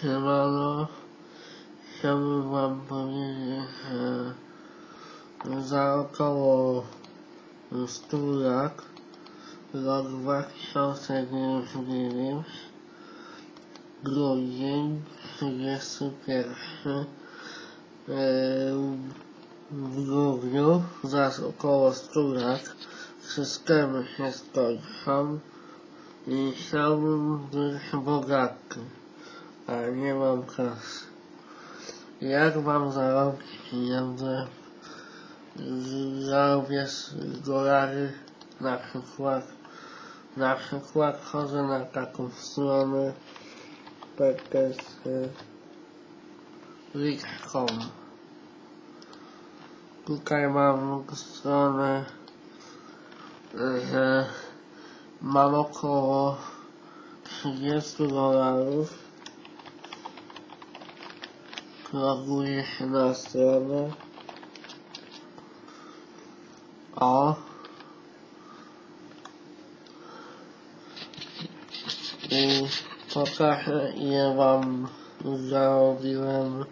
Siemano, chciałbym wam powiedzieć, że za około 100 lat, rok 2009, grudzień 31, w grudniu, za około 100 lat, systemy się skończą i chciałbym być bogaty a nie mam kasy. Jak mam zarobić pieniądze? Zarobię dolary, na przykład, na przykład chodzę na taką stronę pts.com Tutaj mam stronę, że mam około 30 dolarów loguję się na stronę. O. I pokażę ile wam zarobiłem.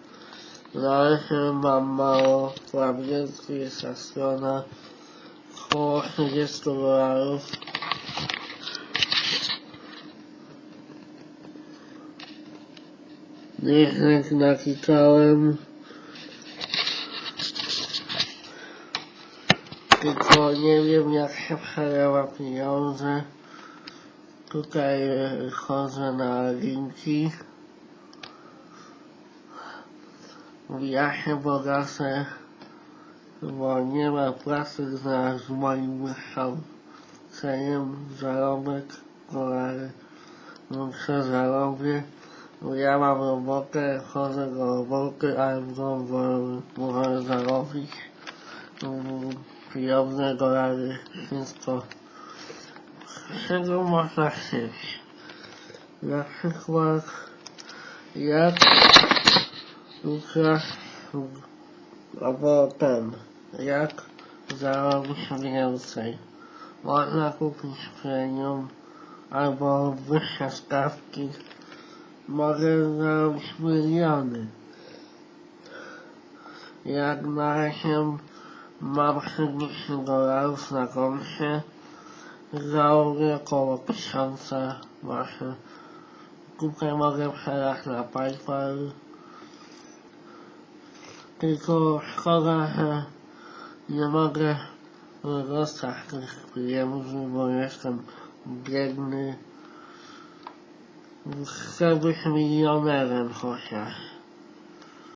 Na razie mam mało prawdziwych, jest ta strona około 30 dolarów. Niech naklikałem. Tylko nie wiem jak się przelewa pieniądze. Tutaj e, chodzę na linki. Ja się bogacę, bo nie ma pracy znaleźć w moim wykształceniem zarobek, ale muszę zarobię. Ja mam robotę, chodzę do roboty, ale w mogę zarobić mm, pieniądze, dolary, wszystko. Z czego można chcieć? Na przykład, jak ukraść, albo ten, jak zarobić więcej. Można kupić premium, albo wyższe stawki, mogę zarobić miliony. Jak na razie mam 30 dolarów na koncie, zarobię około 1000 właśnie. Tutaj mogę przelać na PayPal. Tylko szkoda, że nie mogę dostać tych pieniędzy, bo jestem biedny. Все бути мільйонером хоче.